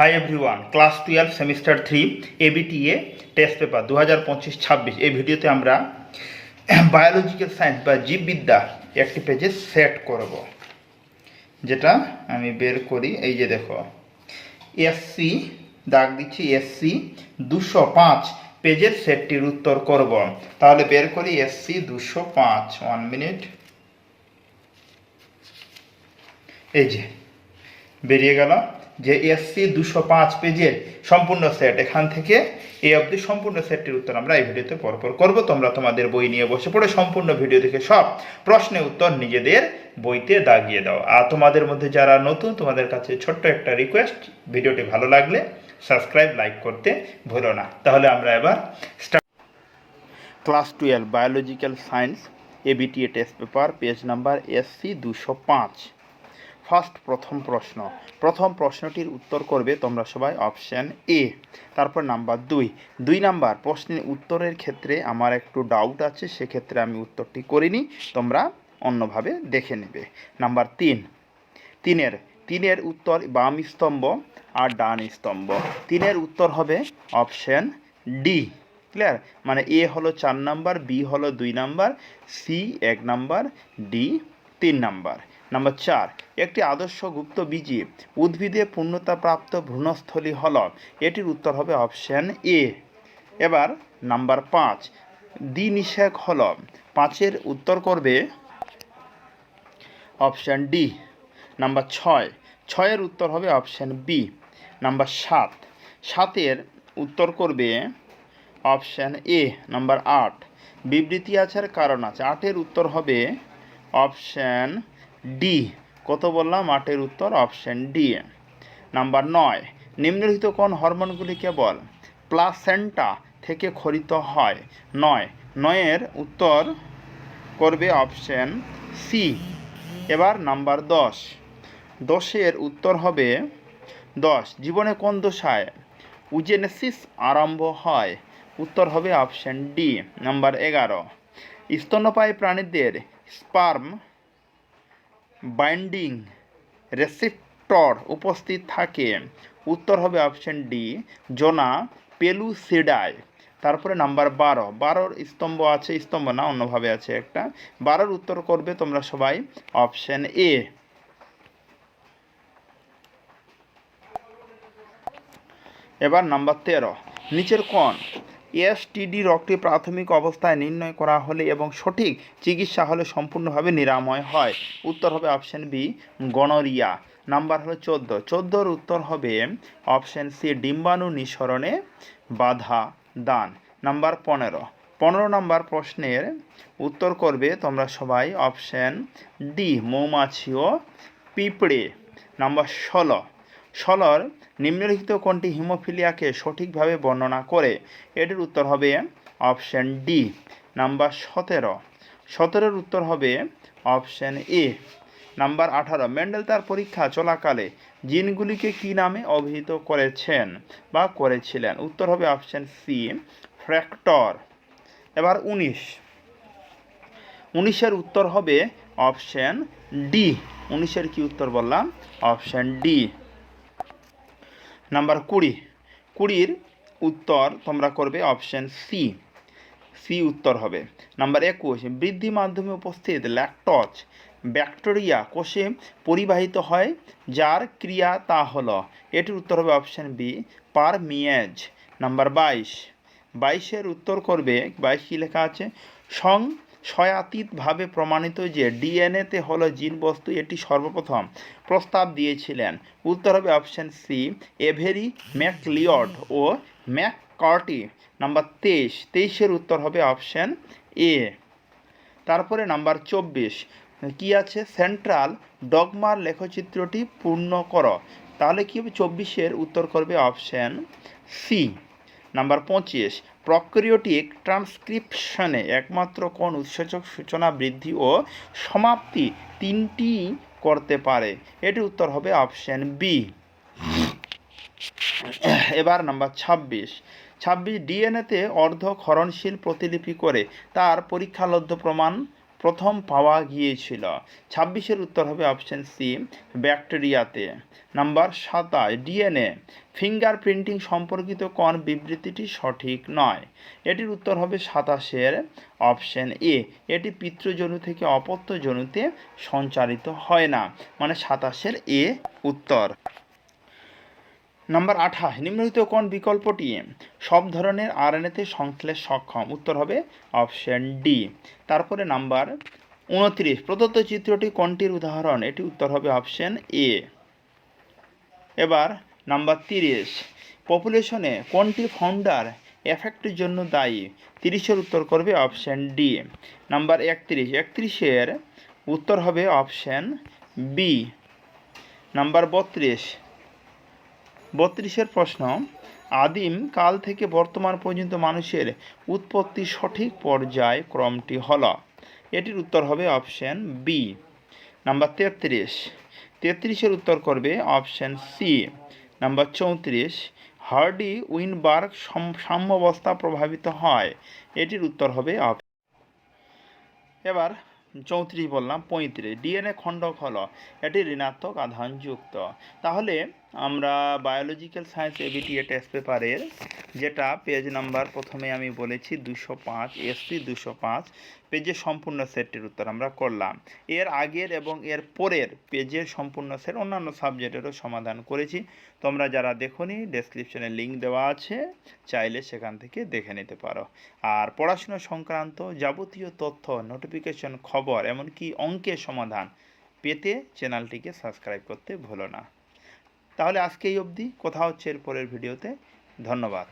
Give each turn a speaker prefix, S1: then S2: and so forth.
S1: Hi everyone class twelve semester three ABTA test paper দু হাজার পঁচিশ ছাব্বিশ। এই ভিডিওতে আমরা বায়োলজিক্যাল সায়েন্স বা জীববিদ্যা একটি পেজে সেট করব। যেটা আমি বের করি, এই যে দেখো। এসসি দাগ দিচ্ছি এসসি দুশো পাঁচ পেজের সেটটির উত্তর করব। তাহলে বের করি এসসি দুশো পাঁচ। ওয়ান মিনিট এই যে, বেরিয়ে গেল। যে এসসি দুশো পাঁচ পেজের সম্পূর্ণ সেট এখান থেকে এই অবধি সম্পূর্ণ সেটটির উত্তর আমরা এই ভিডিওতে পরপর করব। তোমরা তোমাদের বই নিয়ে বসে পড়ে সম্পূর্ণ ভিডিও দেখে সব প্রশ্নের উত্তর নিজেদের বইতে দাগিয়ে দাও। আর তোমাদের মধ্যে যারা নতুন, তোমাদের কাছে ছোট্ট একটা রিকোয়েস্ট ভিডিওটি ভালো লাগলে সাবস্ক্রাইব লাইক করতে ভুলো না। তাহলে আমরা এবার class twelve biological science ABTA test paper page number SC দুশো পাঁচ। ফার্স্ট প্রথম প্রশ্ন। প্রথম প্রশ্নটির উত্তর করবে তোমরা সবাই অপশান এ। তারপর নাম্বার দুই। দুই নাম্বার, প্রশ্নের উত্তরের ক্ষেত্রে আমার একটু ডাউট আছে, সেক্ষেত্রে আমি উত্তরটি করিনি, তোমরা অন্যভাবে দেখে নেবে। নাম্বার তিন। তিনের। তিনের উত্তর বাম স্তম্ভ আর ডান স্তম্ভ। তিনের উত্তর হবে অপশান ডি। ক্লিয়ার? মানে এ হলো চার নাম্বার, বি হলো দুই নাম্বার, সি এক নাম্বার, ডি তিন নাম্বার। নাম্বার চার, একটি আদর্শ গুপ্ত বীজি উদ্ভিদে পূর্ণতাপ্রাপ্ত ভ্রূণস্থলী হল এটির উত্তর হবে অপশান এ এবার নাম্বার পাঁচ দ্বি নিষেক হল পাঁচের উত্তর করবে অপশান ডি নাম্বার ছয়, ছয়ের উত্তর হবে অপশান বি নাম্বার সাত, সাতের উত্তর করবে অপশান এ নাম্বার আট, বিবৃতি আসার কারণ আছে। আটের উত্তর হবে অপশান ডি, কত বললাম? আটের উত্তর অপশান ডি নাম্বার নয়, নিম্নলিখিত কোন হরমোনগুলি কেবল প্লাসেন্টা থেকে খরিত হয়? নয়, নয়ের উত্তর করবে অপশান সি এবার নাম্বার দশ, দশের উত্তর হবে দশ, জীবনে কোন দশায় উজেনেসিস আরম্ভ হয়? উত্তর হবে অপশান ডি নাম্বার এগারো, স্তন্যপায়ী প্রাণীদের স্পার্ম বাইন্ডিং রেসিপ্টর উপস্থিত থাকে। উত্তর হবে অপশান ডি, জোনা পেলুসিডায়। তারপরে নাম্বার বারো, বারোর স্তম্ভ আছে, স্তম্ভ না, অন্যভাবে আছে একটা। বারোর উত্তর করবে তোমরা সবাই অপশান এ। এবার নাম্বার তেরো, নিচের কোন এসটিডি রোগটি প্রাথমিক অবস্থায় নির্ণয় করা হলে এবং সঠিক চিকিৎসা হলে সম্পূর্ণভাবে নিরাময় হয়। উত্তর হবে অপশান বি, গনোরিয়া। নাম্বার হলো চোদ্দ। চোদ্দোর উত্তর হবে অপশান সি, ডিম্বাণু নিঃসরণে বাধা দান। নাম্বার পনেরো। পনেরো নাম্বার প্রশ্নের উত্তর করবে তোমরা সবাই অপশান ডি, মৌমাছি ও পিঁপড়ে। নাম্বার ষোলো। ষোলোর নিম্নলিখিত কোনটি হিমোফিলিয়াকে সঠিকভাবে বর্ণনা করে? এটির উত্তর হবে অপশান ডি, নাম্বার সতেরো। সতেরোর উত্তর হবে অপশান এ, নাম্বার আঠারো। মেন্ডেল তার পরীক্ষা চলাকালে জিনগুলিকে কী নামে অভিহিত করেছেন বা করেছিলেন? উত্তর হবে অপশান সি, ফ্র্যাক্টর। এবার উনিশ। উনিশের উত্তর হবে অপশান ডি। উনিশের কি উত্তর বললাম? Option D. নাম্বার কুড়ি। কুড়ির উত্তর তোমরা করবে অপশান সি সি উত্তর হবে। নাম্বার একুশ, বৃদ্ধি মাধ্যমে উপস্থিত ল্যাকটজ, ব্যাকটেরিয়া কোষে পরিবাহিত হয়, যার ক্রিয়া তা হলো, এটির উত্তর হবে অপশান বি পারমিয়েজ। নাম্বার বাইশ, বাইশের উত্তর করবে, বাইশ কী লেখা আছে? সং সয়াতীতভাবে প্রমাণিত যে ডিএনএতে হলো জিন বস্তু এটি সর্বপ্রথম প্রস্তাব দিয়েছিলেন। উত্তর হবে অপশান সি এভেরি ম্যাকলিয়ড ও ম্যাককার্টি। নাম্বার তেইশ, তেইশের উত্তর হবে অপশান এ তারপরে নাম্বার চব্বিশ, কি আছে? সেন্ট্রাল ডগমার লেখচিত্রটি পূর্ণ করো। তাহলে কি হবে? চব্বিশের উত্তর করবে অপশান সি নাম্বার পঁচিশ প্রক্রিয়টিক ট্রান্সক্রিপশনে একমাত্র কোন উৎসেচক সূচনা বৃদ্ধি ও সমাপ্তি তিনটি করতে পারে? এটির উত্তর হবে অপশান বি। এবার নাম্বার ছাব্বিশ ছাব্বিশ ডিএনএতে অর্ধ ক্ষরণশীল প্রতিলিপি করে তার পরীক্ষালব্ধ প্রমাণ প্রথম পাওয়া গিয়েছিল। ছাব্বিশের উত্তর হবে অপশন সি ব্যাকটেরিয়াতে। নাম্বার সাতাশ ডিএনএ ফিঙ্গার প্রিন্টিং সম্পর্কিত কোন বিবৃতিটি সঠিক নয়। এটির উত্তর হবে সাতাশের অপশন এ এটি পিতৃজনু থেকে অপত্য জনুতে সঞ্চারিত হয় না। মানে সাতাশের এ উত্তর। নাম্বার আঠাশ, নিম্নলিখিত কোন বিকল্পটি? সব ধরনের আর আরএনএতে সংশ্লেষ সক্ষম। উত্তর হবে অপশন ডি তারপরে নাম্বার উনত্রিশ, প্রদত্ত চিত্রটি কোনটির উদাহরণ? এটি উত্তর হবে অপশন এ এবার নাম্বার তিরিশ পপুলেশনে কোনটি ফাউন্ডার এফেক্টের জন্য দায়ী? তিরিশের উত্তর করবে অপশন ডি নাম্বার একত্রিশ, একত্রিশের উত্তর হবে অপশন বি নাম্বার বত্রিশ বত্রিশের প্রশ্ন, আদিম কাল থেকে বর্তমান পর্যন্ত মানুষের উৎপত্তি সঠিক পর্যায় ক্রমটি হল। এটির উত্তর হবে অপশন বি নাম্বার তেত্রিশ, তেত্রিশের উত্তর করবে অপশন সি নাম্বার চৌত্রিশ, হার্ডি উইনবার্গ সম- সাম্যাবস্থা প্রভাবিত হয়। এটির উত্তর হবে অপ- এবার চৌত্রিশ বললাম, পঁয়ত্রিশ। ডিএনএ খণ্ডক হলো এটি ঋণাত্মক আধানযুক্ত তাহলে আমরা বায়োলজিক্যাল সায়েন্স এবিটি টেস্ট পেপারের যেটা পেজ নাম্বার প্রথমে আমি বলেছি দুশো পাঁচ এসপি দুশো পাঁচ পেজের সম্পূর্ণ সেটটির উত্তর আমরা করলাম। এর আগের এবং এর পরের পেজের সম্পূর্ণ সেট অন্যান্য সাবজেক্টেরও সমাধান করেছি। তোমরা যারা দেখোনি ডেসক্রিপশনে লিঙ্ক দেওয়া আছে, চাইলে সেখান থেকে দেখে নিতে পারো। আর পড়াশোনা সংক্রান্ত যাবতীয় তথ্য নোটিফিকেশন খবর, এমনকি অঙ্কের সমাধান পেতে চ্যানেলটিকে সাবস্ক্রাইব করতে ভুলো না। তাহলে আজকে এই অবধি। কথা হচ্ছে এর পরের ভিডিওতে। ধন্যবাদ।